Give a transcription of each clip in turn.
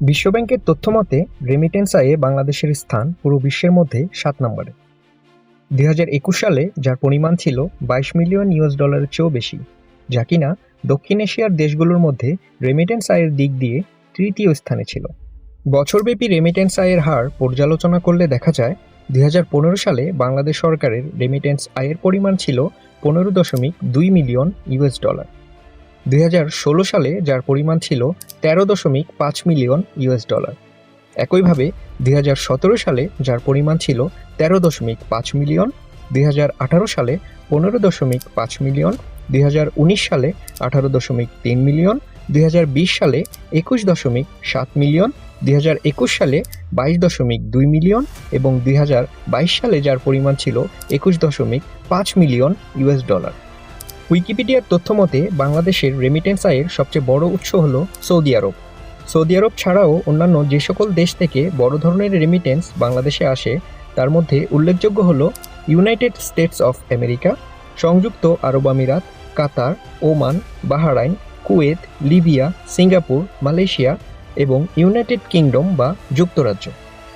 বিশ্বব্যাংকের তথ্য মতে রেমিটেন্স আয়ে বাংলাদেশের স্থান পুরো বিশ্বের মধ্যে সাত নম্বরে। দুই হাজার একুশ সালে যার পরিমাণ ছিল বাইশ মিলিয়ন ইউএস ডলারের চেয়েও বেশি, যা কিনা দক্ষিণ এশিয়ার দেশগুলোর মধ্যে রেমিটেন্স আয়ের দিক দিয়ে তৃতীয় স্থানে ছিল। বছরব্যাপী রেমিটেন্স আয়ের হার পর্যালোচনা করলে দেখা যায় দুই হাজার পনেরো সালে বাংলাদেশ সরকারের রেমিটেন্স আয়ের পরিমাণ ছিল পনেরো দশমিক দুই মিলিয়ন ইউএস ডলার। দুই হাজার ষোলো সালে যার পরিমাণ ছিল তেরো দশমিক পাঁচ মিলিয়ন ইউএস ডলার। একইভাবে দুই হাজার সতেরো সালে যার পরিমাণ ছিল তেরো দশমিক পাঁচ মিলিয়ন, দুই হাজার আঠারো সালে পনেরো দশমিক পাঁচ মিলিয়ন, দুই হাজার উনিশ সালে আঠারো দশমিক তিন মিলিয়ন, দুই হাজার বিশ সালে একুশ দশমিক সাত মিলিয়ন, দুই হাজার একুশ সালে বাইশ দশমিক দুই মিলিয়ন এবং দু হাজার বাইশ সালে যার পরিমাণ ছিল একুশ দশমিক পাঁচ মিলিয়ন ইউএস ডলার। উইকিপিডিয়ার তথ্য মতে, বাংলাদেশের রেমিটেন্স আয়ের সবচেয়ে বড় উৎস হল সৌদি আরব। সৌদি আরব ছাড়াও অন্যান্য যে সকল দেশ থেকে বড় ধরনের রেমিটেন্স বাংলাদেশে আসে, তার মধ্যে উল্লেখযোগ্য হল ইউনাইটেড স্টেটস অফ আমেরিকা সংযুক্ত আরব আমিরাত, Qatar, Oman, Bahrain, Kuwait, Libya, Singapore, Malaysia এবং ইউনাইটেড কিংডম বা যুক্তরাজ্য।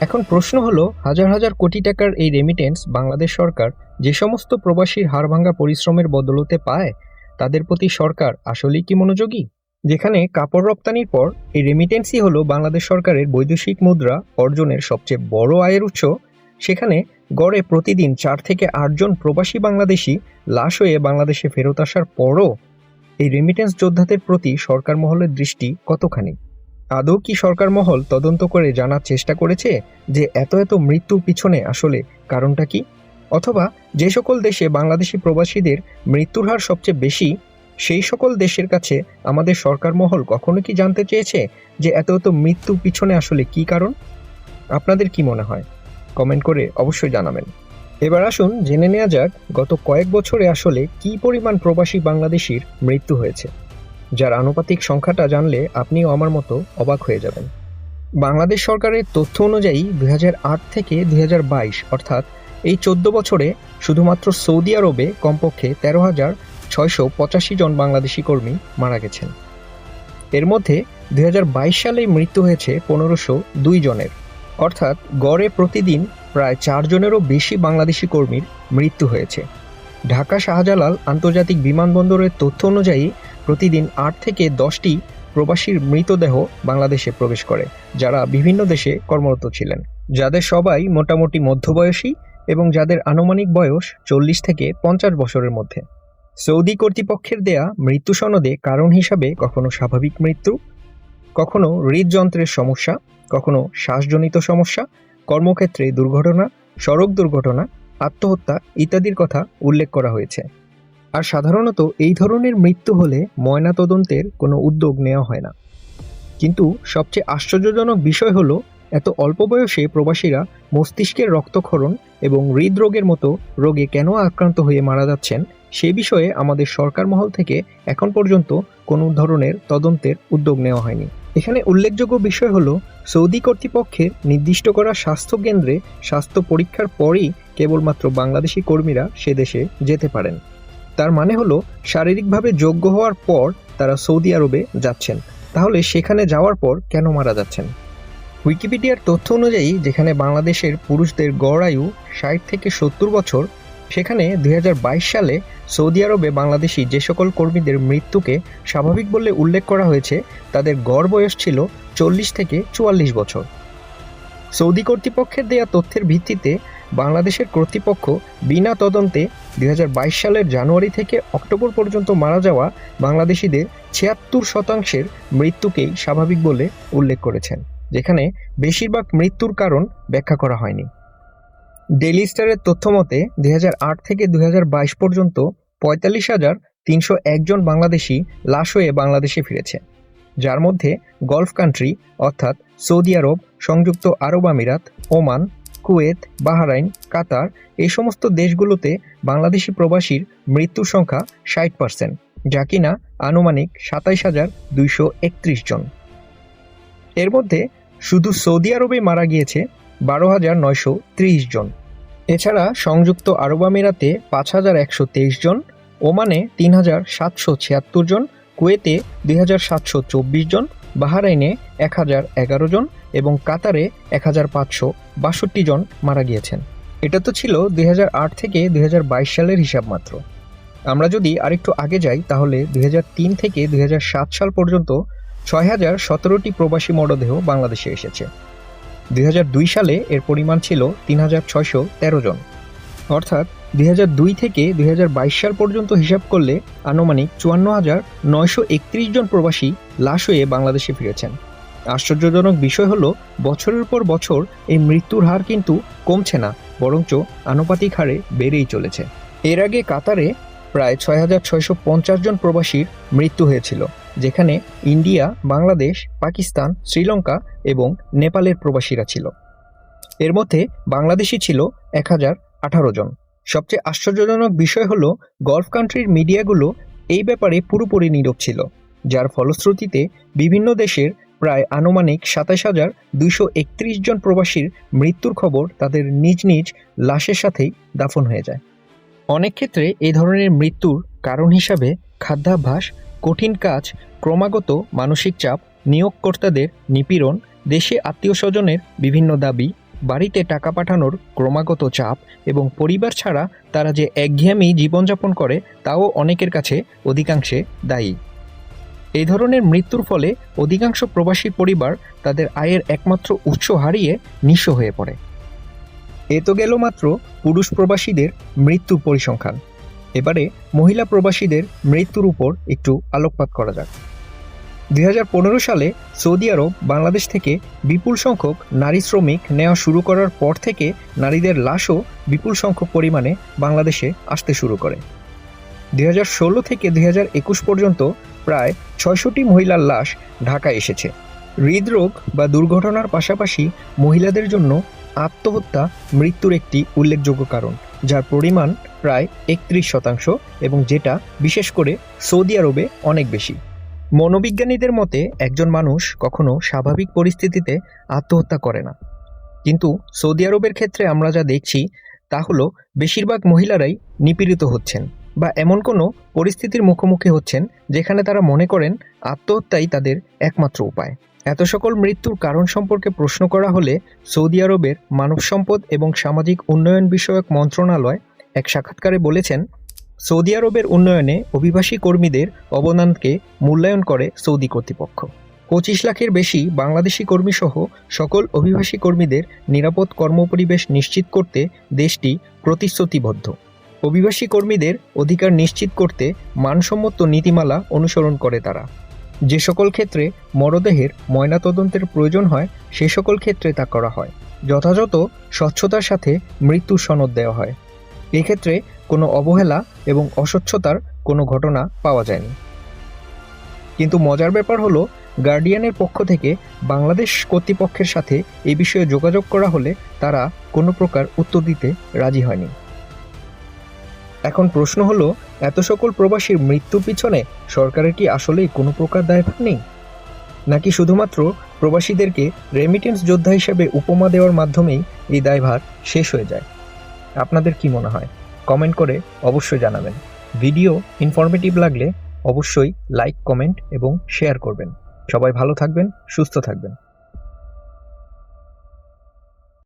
এখন প্রশ্ন হলো, হাজার হাজার কোটি টাকার এই রেমিটেন্স বাংলাদেশ সরকার যে সমস্ত প্রবাসীর হাড়ভাঙ্গা পরিশ্রমের বদলতে পায়, তাদের প্রতি সরকার আসলেই কি মনোযোগী? যেখানে কাপড় রপ্তানির পর এই রেমিটেন্সই হলো বাংলাদেশ সরকারের বৈদেশিক মুদ্রা অর্জনের সবচেয়ে বড় আয়ের উৎস। সেখানে গড়ে প্রতিদিন চার থেকে আটজন প্রবাসী বাংলাদেশি লাশ হয়ে বাংলাদেশে ফেরত আসার পরও এই রেমিটেন্স যোদ্ধাদের প্রতি সরকার মহলের দৃষ্টি কতখানি? আদৌ কি সরকার মহল তদন্ত করে জানার চেষ্টা করেছে যে এত এত মৃত্যুর পিছনে আসলে কারণটা কি? অথবা যে সকল দেশে বাংলাদেশি প্রবাসীদের মৃত্যুর হার সবচেয়ে বেশি, সেই সকল দেশের কাছে আমাদের সরকার মহল কখনো কি জানতে চেয়েছে যে এত এত মৃত্যুর পিছনে আসলে কি কারণ? আপনাদের কি মনে হয়? কমেন্ট করে অবশ্যই জানাবেন। এবার আসুন জেনে নেওয়া যাক গত কয়েক বছরে আসলে কি পরিমাণ প্রবাসী বাংলাদেশির মৃত্যু হয়েছে। যার আনুপাতিক সংখ্যাটা জানলে আপনিও আমার মতো অবাক হয়ে যাবেন। বাংলাদেশ সরকারের তথ্য অনুযায়ী দু হাজার আট থেকে দু হাজার বাইশ, অর্থাৎ এই চোদ্দ বছরে শুধুমাত্র সৌদি আরবে কমপক্ষে তেরো হাজার ছয়শো পঁচাশি জন বাংলাদেশি কর্মী মারা গেছেন। এর মধ্যে দু হাজার বাইশ সালেই মৃত্যু হয়েছে পনেরোশো দুই জনের। অর্থাৎ গড়ে প্রতিদিন প্রায় চারজনেরও বেশি বাংলাদেশি কর্মীর মৃত্যু হয়েছে। ঢাকা শাহজালাল আন্তর্জাতিক বিমানবন্দরের তথ্য অনুযায়ী প্রতিদিন আট থেকে দশটি প্রবাসীর মৃতদেহ বাংলাদেশে প্রবেশ করে, যারা বিভিন্ন দেশে কর্মরত ছিলেন। যাদের সবাই মোটামুটি মধ্যবয়সী এবং যাদের আনুমানিক বয়স চল্লিশ থেকে পঞ্চাশ বছরের মধ্যে। সৌদি কর্তৃপক্ষের দেয়া মৃত্যু সনদে কারণ হিসাবে কখনো স্বাভাবিক মৃত্যু, কখনো হৃদযন্ত্রের সমস্যা, কখনো শ্বাসজনিত সমস্যা, কর্মক্ষেত্রে দুর্ঘটনা, সড়ক দুর্ঘটনা, আত্মহত্যা ইত্যাদির কথা উল্লেখ করা হয়েছে। আর সাধারণত এই ধরনের মৃত্যু হলে ময়নাতদন্তের কোনো উদ্যোগ নেওয়া হয় না। কিন্তু সবচেয়ে আশ্চর্যজনক বিষয় হলো এত অল্প বয়সে প্রবাসীরা মস্তিষ্কের রক্তক্ষরণ এবং হৃদরোগের মতো রোগে কেন আক্রান্ত হয়ে মারা যাচ্ছেন, সে বিষয়ে আমাদের সরকার মহল থেকে এখন পর্যন্ত কোনো ধরনের তদন্তের উদ্যোগ নেওয়া হয়নি। এখানে উল্লেখযোগ্য বিষয় হলো, সৌদি কর্তৃপক্ষের নির্দিষ্ট করা স্বাস্থ্য কেন্দ্রে স্বাস্থ্য পরীক্ষার পরই কেবলমাত্র বাংলাদেশি কর্মীরা সে দেশে যেতে পারেন। তার মানে হলো, শারীরিকভাবে যোগ্য হওয়ার পর তারা সৌদি আরবে যাচ্ছেন। তাহলে সেখানে যাওয়ার পর কেন মারা যাচ্ছেন? উইকিপিডিয়ার তথ্য অনুযায়ী, যেখানে বাংলাদেশের পুরুষদের গড় আয়ু ষাট থেকে সত্তর বছর, সেখানে দুই হাজার বাইশ সালে সৌদি আরবে বাংলাদেশি যে সকল কর্মীদের মৃত্যুকে স্বাভাবিক বলে উল্লেখ করা হয়েছে, তাদের গড় বয়স ছিল চল্লিশ থেকে চুয়াল্লিশ বছর। সৌদি কর্তৃপক্ষের দেয়া তথ্যের ভিত্তিতে বাংলাদেশের কর্তৃপক্ষ বিনা তদন্তে দুই হাজার বাইশ সালের জানুয়ারি থেকে অক্টোবর পর্যন্ত মারা যাওয়া বাংলাদেশিদের ছিয়াত্তর শতাংশের মৃত্যুকেই স্বাভাবিক বলে উল্লেখ করেছেন। যেখানে বেশিরভাগ মৃত্যুর কারণ ব্যাখ্যা করা হয়নি। ডেলি স্টারের তথ্য মতে, দুই হাজার আট থেকে দুই হাজার বাইশ পর্যন্ত পঁয়তাল্লিশ হাজার তিনশো একজন বাংলাদেশি লাশ হয়ে বাংলাদেশে ফিরেছে, যার মধ্যে গলফ কান্ট্রি অর্থাৎ সৌদি আরব, সংযুক্ত আরব আমিরাত, ওমান, কুয়েত, বাহারাইন, কাতার এই সমস্ত দেশগুলোতে বাংলাদেশি প্রবাসীর মৃত্যুর সংখ্যা ষাট পার্সেন্ট যা কিনা আনুমানিক সাতাইশ হাজার দুইশো একত্রিশ জন। এর মধ্যে শুধু সৌদি আরবে মারা গিয়েছে বারো হাজার নয়শো ত্রিশ জন। এছাড়া সংযুক্ত আরব আমিরাতে পাঁচ হাজার একশো তেইশ জন, ওমানে তিন হাজার সাতশো ছিয়াত্তর জন, কুয়েতে দুই হাজার সাতশো চব্বিশ জন, বাহারাইনে এক হাজার এগারো জন এবং কাতারে এক হাজার পাঁচশো বাষট্টি জন মারা গিয়েছেন। এটা তো ছিল দুই হাজার আট থেকে দুই হাজার বাইশ সালের হিসাব মাত্র। আমরা যদি আরেকটু আগে যাই, তাহলে দু হাজার তিন থেকে দুই হাজার সাত সাল পর্যন্ত ছয় হাজার সতেরোটি প্রবাসী মরদেহ বাংলাদেশে এসেছে। দু হাজার দুই সালে এর পরিমাণ ছিল তিন হাজার ছয়শো তেরো জন। অর্থাৎ দুই হাজার দুই থেকে দুই হাজার বাইশ সাল পর্যন্ত হিসাব করলে আনুমানিক চুয়ান্ন হাজার নয়শো একত্রিশ জন প্রবাসী লাশ হয়ে বাংলাদেশে ফিরেছেন। আশ্চর্যজনক বিষয় হলো, বছরের পর বছর এই মৃত্যুর হার কিন্তু কমছে না, বরঞ্চ আনুপাতিক হারে বেড়েই চলেছে। এর আগে কাতারে প্রায় ছয় হাজার ছয়শো পঞ্চাশ জন প্রবাসীর মৃত্যু হয়েছিল। যেখানে ইন্ডিয়া, বাংলাদেশ, পাকিস্তান, শ্রীলঙ্কা এবং নেপালের প্রবাসীরা ছিল। এর মধ্যে বাংলাদেশি ছিল এক হাজার আঠারো জন। সবচেয়ে আশ্চর্যজনক বিষয় হলো, গলফ কান্ট্রির মিডিয়াগুলো এই ব্যাপারে পুরোপুরি নীরব ছিল, যার ফলশ্রুতিতে বিভিন্ন দেশের প্রায় আনুমানিক সাতাশ হাজার দুইশো একত্রিশ জন প্রবাসীর মৃত্যুর খবর তাদের নিজ নিজ লাশের সাথেই দাফন হয়ে যায়। অনেক ক্ষেত্রে এ ধরনের মৃত্যুর কারণ হিসাবে খাদ্যাভ্যাস কঠিন কাজ, ক্রমাগত মানসিক চাপ, নিয়োগকর্তাদের নিপীড়ন, দেশে আত্মীয় স্বজনের বিভিন্ন দাবি, বাড়িতে টাকা পাঠানোর ক্রমাগত চাপ এবং পরিবার ছাড়া তারা যে একঘেয়েমি জীবনযাপন করে তাও অনেকের কাছে অধিকাংশে দায়ী। এই ধরনের মৃত্যুর ফলে অধিকাংশ প্রবাসী পরিবার তাদের আয়ের একমাত্র উৎস হারিয়ে নিঃস্ব হয়ে পড়ে। এ তো গেল মাত্র পুরুষ প্রবাসীদের মৃত্যু পরিসংখ্যান। এবারে মহিলা প্রবাসীদের মৃত্যুর উপর একটু আলোকপাত করা যাক। দুই হাজার পনেরো সালে সৌদি আরব বাংলাদেশ থেকে বিপুল সংখ্যক নারী শ্রমিক নেওয়া শুরু করার পর থেকে নারীদের লাশও বিপুল সংখ্যক পরিমাণে বাংলাদেশে আসতে শুরু করে। দু হাজার ষোলো থেকে দু হাজার একুশ পর্যন্ত প্রায় ছয়শটি মহিলার লাশ ঢাকায় এসেছে। হৃদরোগ বা দুর্ঘটনার পাশাপাশি মহিলাদের জন্য আত্মহত্যা মৃত্যুর একটি উল্লেখযোগ্য কারণ। যার পরিমাণ প্রায় একত্রিশ শতাংশ এবং যেটা বিশেষ করে সৌদি আরবে অনেক বেশি। মনোবিজ্ঞানীদের মতে, একজন মানুষ কখনো স্বাভাবিক পরিস্থিতিতে আত্মহত্যা করে না। কিন্তু সৌদি আরবের ক্ষেত্রে আমরা যা দেখছি, তা হলো বেশিরভাগ মহিলারাই নিপীড়িত হচ্ছেন বা এমন কোনো পরিস্থিতির মুখোমুখি হচ্ছেন যেখানে তারা মনে করেন আত্মহত্যাই তাদের একমাত্র উপায়। এত সকল মৃত্যুর কারণ সম্পর্কে প্রশ্ন করা হলে সৌদি আরবের মানব সম্পদ এবং সামাজিক উন্নয়ন বিষয়ক মন্ত্রণালয় এক সাক্ষাৎকারে বলেছেন, সৌদি আরবের উন্নয়নে অভিবাসী কর্মীদের অবদানকে মূল্যায়ন করে সৌদি কর্তৃপক্ষ। পঁচিশ লাখের বেশি বাংলাদেশি কর্মীসহ সকল অভিবাসী কর্মীদের নিরাপদ কর্মপরিবেশ নিশ্চিত করতে দেশটি প্রতিশ্রুতিবদ্ধ। অভিবাসী কর্মীদের অধিকার নিশ্চিত করতে মানসম্মত নীতিমালা অনুসরণ করে তারা। যে সকল ক্ষেত্রে মরদেহের ময়নাতদন্তের প্রয়োজন হয়, সে সকল ক্ষেত্রে তা করা হয়। যথাযথ স্বচ্ছতার সাথে মৃত্যুর সনদ দেওয়া হয়। এক্ষেত্রে কোনো অবহেলা এবং অস্বচ্ছতার কোনো ঘটনা পাওয়া যায়নি। কিন্তু মজার ব্যাপার হলো, গার্ডিয়ানের পক্ষ থেকে বাংলাদেশ কর্তৃপক্ষের সাথে এ বিষয়ে যোগাযোগ করা হলে তারা কোনো প্রকার উত্তর দিতে রাজি হয়নি। এখন প্রশ্ন হলো, এত সকল প্রবাসীর মৃত্যুর পিছনে সরকারের কি আসলেই কোনো প্রকার দায়ভার নেই? নাকি শুধুমাত্র প্রবাসীদেরকে রেমিটেন্স যোদ্ধা হিসেবে উপমা দেওয়ার মাধ্যমেই এই দায়ভার শেষ হয়ে যায়? আপনাদের কি মনে হয়? কমেন্ট করে অবশ্যই জানাবেন। ভিডিও ইনফরমেটিভ লাগলে অবশ্যই লাইক কমেন্ট এবং শেয়ার করবেন। সবাই ভালো থাকবেন, সুস্থ থাকবেন।